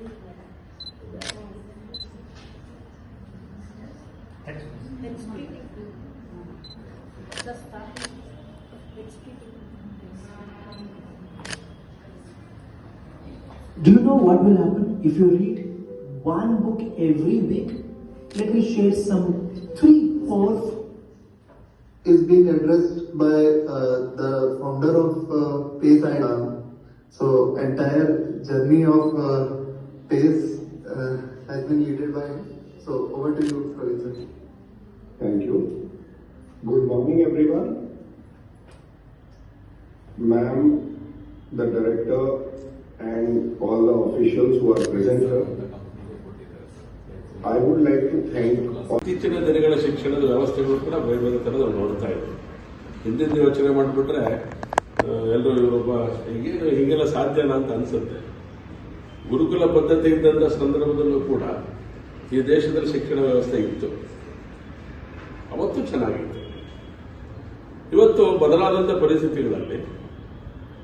Do you know what will happen if you read one book every week? Let me share some three, four. is being addressed by uh, the founder of uh, Pace so entire journey of uh, Pace uh, has been led by him. So over to you, Praveen sir. Thank you. Good morning, everyone. Ma'am, the director, and all the officials who are present here. I would like to thank all ಇತ್ತೀಚಿನ ದಿನಗಳ ಶಿಕ್ಷಣದ ವ್ಯವಸ್ಥೆಗಳು ಕೂಡ ಬೇರೆ ಬೇರೆ ಥರ ನಾವು ನೋಡ್ತಾ ಇದ್ದೀವಿ ಹಿಂದಿನ ಯೋಚನೆ ಮಾಡಿಬಿಟ್ರೆ ಎಲ್ಲರೂ ಇವರೊಬ್ಬ ಹೀಗೆ ಹೀಗೆಲ್ಲ ಸಾಧ್ಯನಾ ಅಂತ ಅನ್ಸುತ್ತೆ ಗುರುಕುಲ ಪದ್ಧತಿ ಸಂದರ್ಭದಲ್ಲೂ ಕೂಡ ಈ ದೇಶದಲ್ಲಿ ಶಿಕ್ಷಣ ವ್ಯವಸ್ಥೆ ಇತ್ತು. ಅವತ್ತು ಚೆನ್ನಾಗಿತ್ತು. ಇವತ್ತು ಬದಲಾದಂಥ ಪರಿಸ್ಥಿತಿಗಳಲ್ಲಿ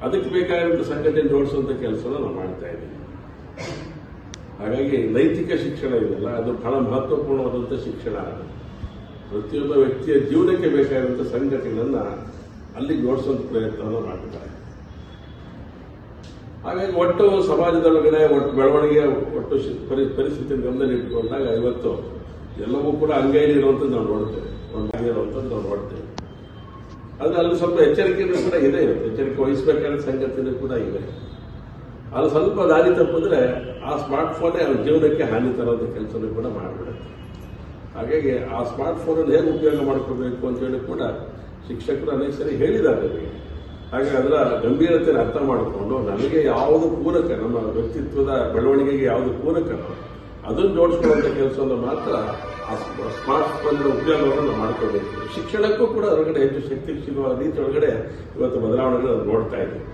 ಅದಕ್ಕೆ ಬೇಕಾಗಿರುವಂಥ ಸಂಘಟನೆ ಜೋಡಿಸುವಂತ ಕೆಲಸನ ನಾವು ಮಾಡ್ತಾ ಇದ್ದೀವಿ. ಹಾಗಾಗಿ ನೈತಿಕ ಶಿಕ್ಷಣ ಇದೆಯಲ್ಲ, ಅದು ಬಹಳ ಮಹತ್ವಪೂರ್ಣವಾದಂಥ ಶಿಕ್ಷಣ ಪ್ರತಿಯೊಬ್ಬ ವ್ಯಕ್ತಿಯ ಜೀವನಕ್ಕೆ ಬೇಕಾದಂಥ ಸಂಗತಿಗಳನ್ನ ಅಲ್ಲಿ ಜೋಡಿಸುವಂಥ ಪ್ರಯತ್ನವನ್ನು ಮಾಡ್ತಾರೆ. ಹಾಗಾಗಿ ಒಟ್ಟು ಸಮಾಜದೊಳಗಡೆ ಒಟ್ಟು ಬೆಳವಣಿಗೆ ಒಟ್ಟು ಪರಿಸ್ಥಿತಿಯನ್ನು ಗಮನದಲ್ಲಿ ಇಟ್ಕೊಂಡಾಗ ಇವತ್ತು ಎಲ್ಲವೂ ಕೂಡ ಅಂಗೈಲಿ ಇರುವಂಥದ್ದು ನಾವು ನೋಡ್ತೇವೆ. ಇರುವಂಥದ್ದು ನಾವು ನೋಡ್ತೇವೆ. ಆದರೆ ಅಲ್ಲಿ ಸ್ವಲ್ಪ ಎಚ್ಚರಿಕೆಯೂ ಕೂಡ ಇದೆ ಇವತ್ತು. ಎಚ್ಚರಿಕೆ ವಹಿಸಬೇಕಾದ ಸಂಗತಿನೂ ಕೂಡ ಇದೆ ಅದು ಸ್ವಲ್ಪ ದಾರಿ ತಪ್ಪಿದ್ರೆ ಆ ಸ್ಮಾರ್ಟ್ ಫೋನೇ ಅವ್ರ ಜೀವನಕ್ಕೆ ಹಾನಿ ತರೋದ ಕೆಲಸನೂ ಕೂಡ ಮಾಡಿಬಿಡುತ್ತೆ. ಹಾಗಾಗಿ ಆ ಸ್ಮಾರ್ಟ್ ಫೋನನ್ನು ಹೇಗೆ ಉಪಯೋಗ ಮಾಡ್ಕೋಬೇಕು ಅಂತೇಳಿ ಕೂಡ ಶಿಕ್ಷಕರು ಅನೇಕ ಸರಿ ಹೇಳಿದ್ದಾರೆ. ಹಾಗೆ ಅದರ ಗಂಭೀರತೆಯನ್ನು ಅರ್ಥ ಮಾಡಿಕೊಂಡು ನಮಗೆ ಯಾವುದು ಪೂರಕ, ನಮ್ಮ ವ್ಯಕ್ತಿತ್ವದ ಬೆಳವಣಿಗೆಗೆ ಯಾವುದು ಪೂರಕ ಅದನ್ನು ಜೋಡಿಸ್ಕೊಳ್ಳುವಂಥ ಕೆಲಸವನ್ನು ಮಾತ್ರ ಆ ಸ್ಮಾರ್ಟ್ ಫೋನ್ ಉಪಯೋಗವನ್ನು ಮಾಡ್ಕೋಬೇಕು ಶಿಕ್ಷಣಕ್ಕೂ ಕೂಡ ಹೊರಗಡೆ ಹೆಚ್ಚು ಶಕ್ತಿ ಸಿಗುವ ರೀತಿ ಒಳಗಡೆ ಇವತ್ತು ಬದಲಾವಣೆಗಳು ನೋಡ್ತಾ ಇದ್ದೀವಿ.